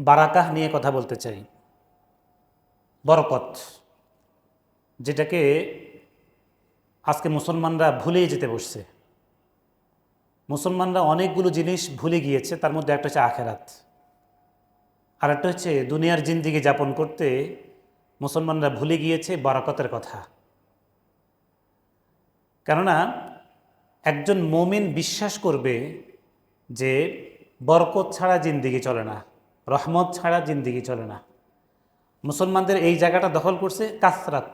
বারাকাহ নিয়ে কথা বলতে চাই। বরকত, যেটাকে আজকে মুসলমানরা ভুলেই যেতে বসছে। মুসলমানরা অনেকগুলো জিনিস ভুলে গিয়েছে, তার মধ্যে একটা হচ্ছে আখেরাত। আর একটা হচ্ছে দুনিয়ার জিন্দিগি যাপন করতে মুসলমানরা ভুলে গিয়েছে বরাকতের কথা। কেননা, একজন মমিন বিশ্বাস করবে যে বরকত ছাড়া জিন্দিগি চলে না। রহমত ছাড়া জিন্দিগি চলে না। মুসলমানদের এই জায়গাটা দখল করছে কাসরাত।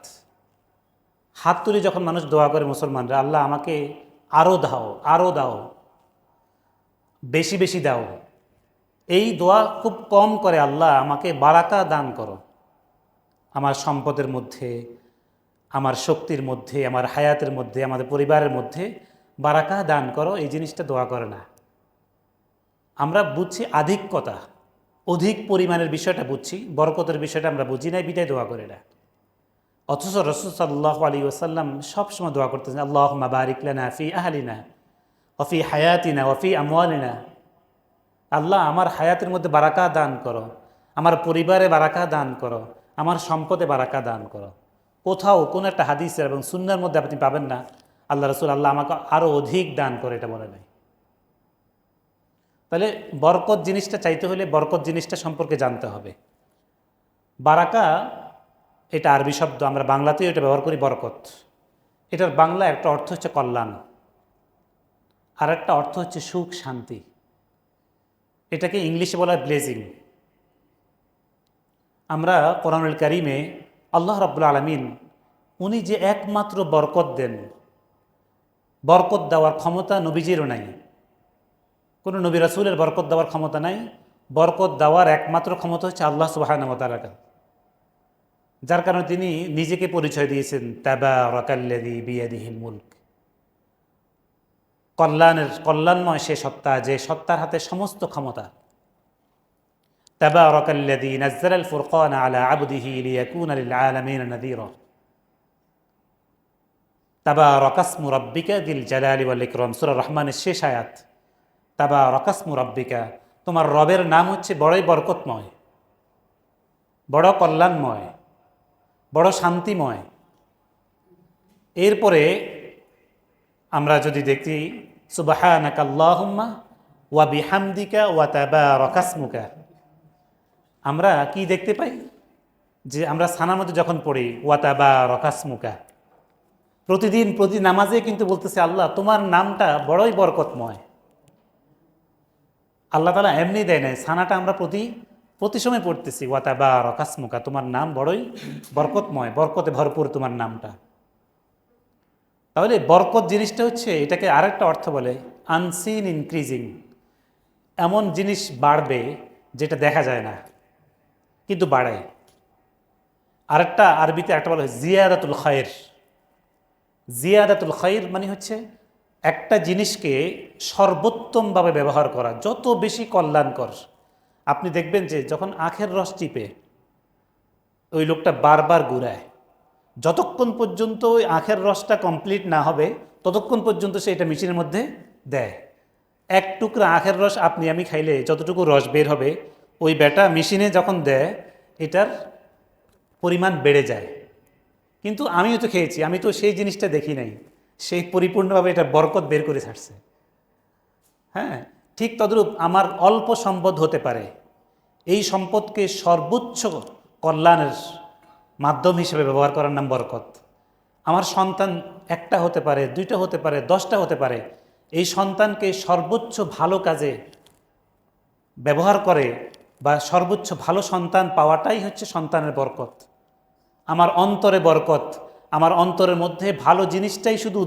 হাত তুলে যখন মানুষ দোয়া করে মুসলমানরা, আল্লাহ আমাকে আরও দাও আরও দাও, বেশি বেশি দাও। এই দোয়া খুব কম করে, আল্লাহ আমাকে বারাকা দান করো আমার সম্পদের মধ্যে, আমার শক্তির মধ্যে, আমার হায়াতের মধ্যে, আমাদের পরিবারের মধ্যে বারাকা দান করো। এই জিনিসটা দোয়া করে না। আমরা বুঝছি আধিক্যতা। অধিক পরিমাণের বিষয়টা বুঝছি, বরকতের বিষয়টা আমরা বুঝি নাই, বিদায় দোয়া করে না। অথচ রসুল সাল্লাহ আলী ওসাল্লাম সবসময় দোয়া করতেছেন আল্লাহ বারিকলানা ফি আহালিনা অফি হায়াতিনা অফি আমওয়ালিনা। আল্লাহ, আমার হায়াতের মধ্যে বারাকা দান করো, আমার পরিবারে বারাকা দান করো, আমার সম্পদে বারাকা দান করো। কোথাও কোনো একটা হাদিসের এবং সুন্নার মধ্যে আপনি পাবেন না, আল্লাহ রসুল আল্লাহ আমাকে আরও অধিক দান করে এটা বলে নাই। তাহলে বরকত জিনিসটা চাইতে হলে বরকত জিনিসটা সম্পর্কে জানতে হবে। বারাকা, এটা আরবি শব্দ, আমরা বাংলাতেও এটা ব্যবহার করি বরকত। এটার বাংলা একটা অর্থ হচ্ছে কল্যাণ। আর একটা অর্থ হচ্ছে সুখ, শান্তি। এটাকে ইংলিশে বলা ব্লেজিং। আমরা কোরআনুল কারিমে আল্লাহ রাবুল আলমিন, উনি যে একমাত্র বরকত দেন, বরকত দেওয়ার ক্ষমতা নবীজিরও নাই। কোনো নবী রাসুলের বরকত দেওয়ার ক্ষমতা নাই। বরকত দেওয়ার একমাত্র ক্ষমতা হচ্ছে আল্লাহ সুবাহানমতালাকা যার কারণে তিনি নিজেকে পরিচয় দিয়েছেন তাবা রকাল্লাদি বিয়াদিহিল মুল্ক। কল্যাণের, কল্যাণময় সে সত্তা, যে সত্তার হাতে সমস্ত ক্ষমতা। তাবা রকাল্লাদি নাজ্জাল আল ফুরকান আলা আবদিহি লিয়াকুন আলিল আলামিন নাদিরা তাবা রকাসমু রব্বিকা দিল জালালি ওয়াল ইকরাম। সূরা রহমানের শেষ আয়াত। তাবা রকাসমু রব্বিকা। তোমার রবের নাম হচ্ছে বড়ই বরকতময়, বড় কল্যাণময়, বড় শান্তিময়। এরপরে আমরা যদি দেখি, সুবাহানাকা আল্লাহুম্মা ওয়া বিহামদিকা ওয়া তাবা রকাসমুকা। আমরা কি দেখতে পাই? যে আমরা সানার মধ্যে যখন পড়ি, ওয়া তাবা রকাসমুকা, প্রতিদিন প্রতি নামাজে কিন্তু বলতেছে আল্লাহ, তোমার নামটা বড়ই বরকতময়। আল্লাহ তালা এমনি দেয় নাই সানাটা আমরা প্রতি প্রতি সময় পড়তেছি ওয়াতা বা রকাসমুকা তোমার নাম বড়ই বরকতময়, বরকতে ভরপুর তোমার নামটা। তাহলে বরকত জিনিসটা হচ্ছে, এটাকে আরেকটা অর্থ বলে আনসিন ইনক্রিজিং এমন জিনিস বাড়বে যেটা দেখা যায় না, কিন্তু বাড়ায়। আরেকটা আরবিতে একটা বলা জিয়াদাতুল খয়ের। জিয়াদাতুল খয়ের মানে হচ্ছে, একটা জিনিসকে সর্বোত্তমভাবে ব্যবহার করা, যত বেশি কল্যাণকর। আপনি দেখবেন যে যখন আখের রস চিপে, ওই লোকটা বারবার ঘুরায়। যতক্ষণ পর্যন্ত ওই আখের রসটা কমপ্লিট না হবে, ততক্ষণ পর্যন্ত সে এটা মেশিনের মধ্যে দেয়। এক টুকরা আখের রস আপনি, আমি খাইলে যতটুকু রস বের হবে, ওই ব্যাটা মেশিনে যখন দেয়, এটার পরিমাণ বেড়ে যায়। কিন্তু আমিও তো খেয়েছি, আমি তো সেই জিনিসটা দেখি নাই। সেই পরিপূর্ণভাবে এটা বরকত বের করে ছাড়ছে। হ্যাঁ ঠিক তদ্রূপ আমার অল্প সম্পদ হতে পারে। এই সম্পদকে সর্বোচ্চ কল্যাণের মাধ্যম হিসেবে ব্যবহার করার নাম বরকত। আমার সন্তান একটা হতে পারে, দুইটা হতে পারে, দশটা হতে পারে। এই সন্তানকে সর্বোচ্চ ভালো কাজে ব্যবহার করে বা সর্বোচ্চ ভালো সন্তান পাওয়াটাই হচ্ছে সন্তানের বরকত। আমার অন্তরে বরকত, আমার অন্তরের মধ্যে ভালো জিনিসটাই শুধু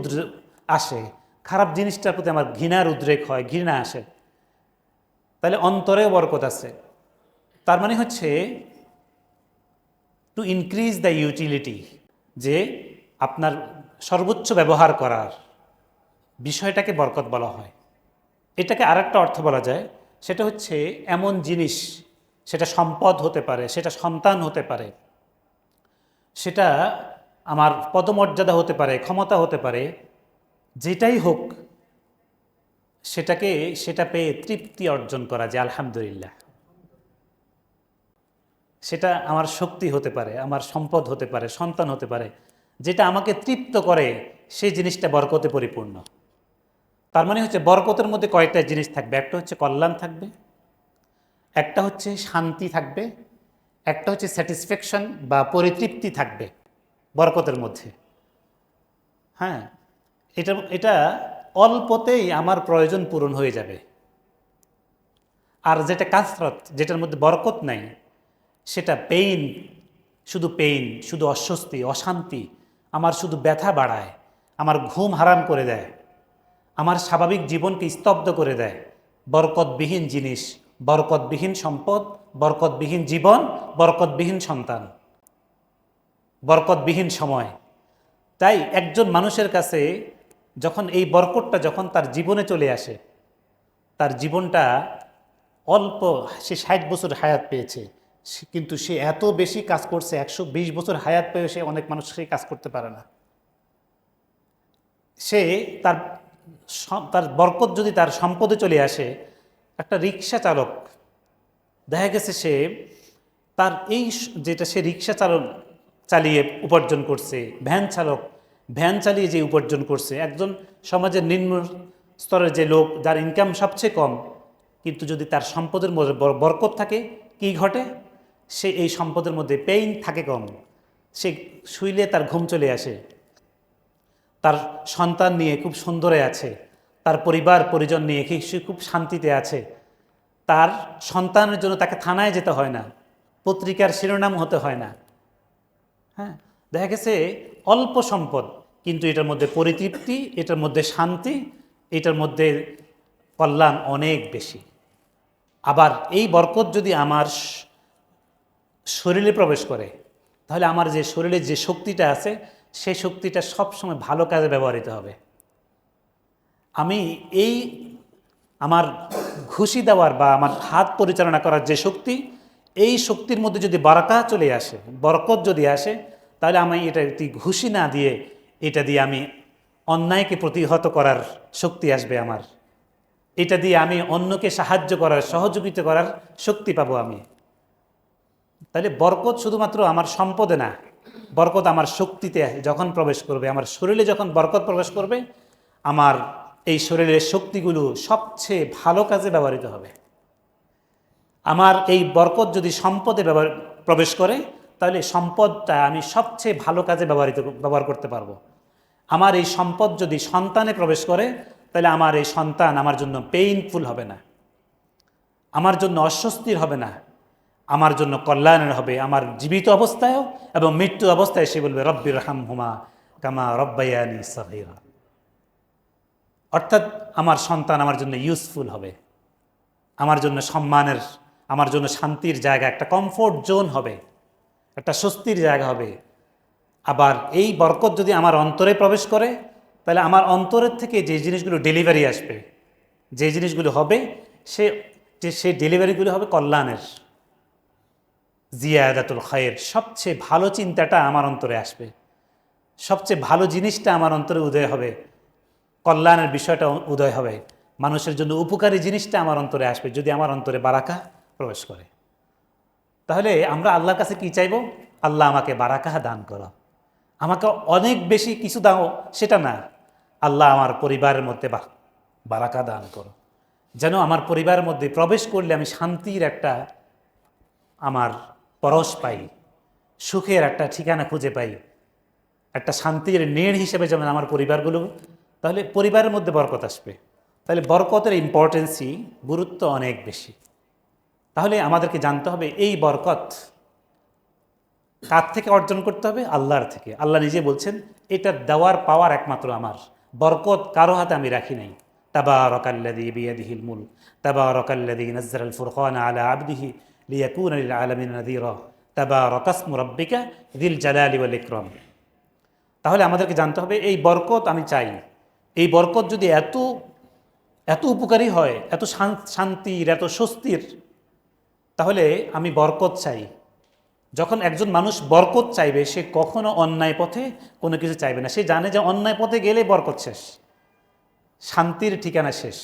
আসে। খারাপ জিনিসটার প্রতি আমার ঘৃণার উদ্রেক হয়, ঘৃণা আসে। তাহলে অন্তরেও বরকত আছে। তার মানে হচ্ছে টু ইনক্রিজ দ্য ইউটিলিটি যে আপনার সর্বোচ্চ ব্যবহার করার বিষয়টাকে বরকত বলা হয়। এটাকে আরেকটা অর্থ বলা যায়, সেটা হচ্ছে এমন জিনিস, সেটা সম্পদ হতে পারে, সেটা সন্তান হতে পারে, সেটা আমার পদমর্যাদা হতে পারে, ক্ষমতা হতে পারে যেটাই হোক, সেটাকে, সেটা পেয়ে তৃপ্তি অর্জন করা যে আলহামদুলিল্লাহ। সেটা আমার শক্তি হতে পারে, আমার সম্পদ হতে পারে, সন্তান হতে পারে, যেটা আমাকে তৃপ্ত করে, সেই জিনিসটা বরকতে পরিপূর্ণ। তার মানে হচ্ছে বরকতের মধ্যে কয়েকটা জিনিস থাকবে। একটা হচ্ছে কল্যাণ থাকবে, একটা হচ্ছে শান্তি থাকবে, একটা হচ্ছে স্যাটিসফ্যাকশন বা পরিতৃপ্তি থাকবে বরকতের মধ্যে। হ্যাঁ এটা এটা অল্পতেই আমার প্রয়োজন পূরণ হয়ে যাবে। আর যেটা কাসরত, যেটার মধ্যে বরকত নাই, সেটা পেইন শুধু পেইন শুধু অস্বস্তি, অশান্তি, আমার শুধু ব্যথা বাড়ায়, আমার ঘুম হারাম করে দেয়, আমার স্বাভাবিক জীবনকে স্তব্ধ করে দেয়। বরকতবিহীন জিনিস, বরকতবিহীন সম্পদ, বরকতবিহীন জীবন, বরকতবিহীন সন্তান, বরকতবিহীন সময়। তাই একজন মানুষের কাছে যখন এই বরকতটা যখন তার জীবনে চলে আসে, তার জীবনটা অল্প সে ষাট বছর হায়াত পেয়েছে। কিন্তু সে এত বেশি কাজ করছে, একশো বিশ বছর হায়াত পেয়ে সে অনেক মানুষ সেই কাজ করতে পারে না। সে তার তার বরকত যদি তার সম্পদে চলে আসে, একটা রিক্সা চালক, দেখা গেছে সে তার এই যেটা সে রিক্সা চালক চালিয়ে উপার্জন করছে, ভ্যান চালক ভ্যান চালিয়ে যে উপার্জন করছে, একজন সমাজের নিম্ন স্তরের যে লোক, যার ইনকাম সবচেয়ে কম, কিন্তু যদি তার সম্পদের মধ্যে বর- বরকত থাকে, কি ঘটে? সে এই সম্পদের মধ্যে পেইন থাকে কম। সে শুইলে তার ঘুম চলে আসে। তার সন্তান নিয়ে খুব সুন্দরে আছে। তার পরিবার, পরিজন নিয়ে কি সে খুব শান্তিতে আছে। তার সন্তানের জন্য তাকে থানায় যেতে হয় না। পত্রিকার শিরোনাম হতে হয় না। হ্যাঁ দেখা গেছে অল্প সম্পদ, কিন্তু এটার মধ্যে পরিতৃপ্তি, এটার মধ্যে শান্তি, এটার মধ্যে কল্যাণ অনেক বেশি। আবার এই বরকত যদি আমার শরীরে প্রবেশ করে, তাহলে আমার যে শরীরে যে শক্তিটা আছে, সেই শক্তিটা সবসময় ভালো কাজে ব্যবহৃত হবে। আমি এই আমার ঘুষি দেওয়ার বা আমার হাত পরিচালনা করার যে শক্তি, এই শক্তির মধ্যে যদি বারাকা চলে আসে, বরকত যদি আসে তাহলে আমি এটা একটি ঘুষি না দিয়ে এটা দিয়ে আমি অন্যায়কে প্রতিহত করার শক্তি আসবে আমার। এটা দিয়ে আমি অন্যকে সাহায্য করার, সহযোগিতা করার শক্তি পাবো আমি। তাহলে বরকত শুধুমাত্র আমার সম্পদে না, বরকত আমার শক্তিতে যখন প্রবেশ করবে, আমার শরীরে যখন বরকত প্রবেশ করবে, আমার এই শরীরের শক্তিগুলো সবচেয়ে ভালো কাজে ব্যবহৃত হবে। আমার এই বরকত যদি সম্পদে ব্যবহার প্রবেশ করে তাহলে সম্পদটা আমি সবচেয়ে ভালো কাজে ব্যবহৃত, ব্যবহার করতে পারব। আমার এই সম্পদ যদি সন্তানে প্রবেশ করে, তাহলে আমার এই সন্তান আমার জন্য পেইনফুল হবে না। আমার জন্য অস্বস্তির হবে না। আমার জন্য কল্যাণের হবে। আমার জীবিত অবস্থায়ও এবং মৃত্যু অবস্থায় সে বলবে রব্বির রহাম হুমা কামা রব্বায়ানি সাহিরা অর্থাৎ আমার সন্তান আমার জন্য ইউজফুল হবে। আমার জন্য সম্মানের, আমার জন্য শান্তির জায়গা, একটা কমফোর্ট জোন হবে। একটা স্বস্তির জায়গা হবে। আবার এই বরকত যদি আমার অন্তরে প্রবেশ করে, তাহলে আমার অন্তরের থেকে যে জিনিসগুলো ডেলিভারি আসবে, যে জিনিসগুলো হবে, সে, যে সেই ডেলিভারিগুলো হবে কল্যাণের। জিয়াদাতুল খায়ের সবচেয়ে ভালো চিন্তাটা আমার অন্তরে আসবে। সবচেয়ে ভালো জিনিসটা আমার অন্তরে উদয় হবে। কল্যাণের বিষয়টা উদয় হবে। মানুষের জন্য উপকারী জিনিসটা আমার অন্তরে আসবে, যদি আমার অন্তরে বারাকা প্রবেশ করে। তাহলে আমরা আল্লাহর কাছে কি চাইব? আল্লাহ আমাকে বারাকা দান করো। আমাকে অনেক বেশি কিছু দাও, সেটা না। আল্লাহ আমার পরিবারের মধ্যে বা- বারাকা দান করো। যেন আমার পরিবারের মধ্যে প্রবেশ করলে আমি শান্তির একটা আমার পরশ পাই, সুখের একটা ঠিকানা খুঁজে পাই, একটা শান্তির নেড় হিসেবে যেমন আমার পরিবারগুলো, তাহলে পরিবারের মধ্যে বরকত আসবে। তাহলে বরকতের ইম্পর্টেন্সই গুরুত্ব অনেক বেশি। তাহলে আমাদেরকে জানতে হবে এই বরকত কার থেকে অর্জন করতে হবে? আল্লাহর থেকে। আল্লাহ নিজে বলছেন, এটা দেওয়ার পাওয়ার একমাত্র আমার। বরকত কারও হাতে আমি রাখি নাই। তাবা বিয়াদিহিল মুল তাবা নজর আল ফুরকান আলা আবদিহি আল আলমিন নদীর তাবা রকাসমু রব্বিকা দিল জালালি ওয়াল ইকরম। তাহলে আমাদেরকে জানতে হবে, এই বরকত আমি চাই। এই বরকত যদি এত এত উপকারী হয়, এত শান- শান্তির, এত স্বস্তির তাহলে আমি বরকত চাই। যখন একজন মানুষ বরকত চাইবে, সে কখনো অন্যায় পথে কোনো কিছু চাইবে না। সে জানে যে অন্যায় পথে গেলে বরকত শেষ। শান্তির ঠিকানা শেষ।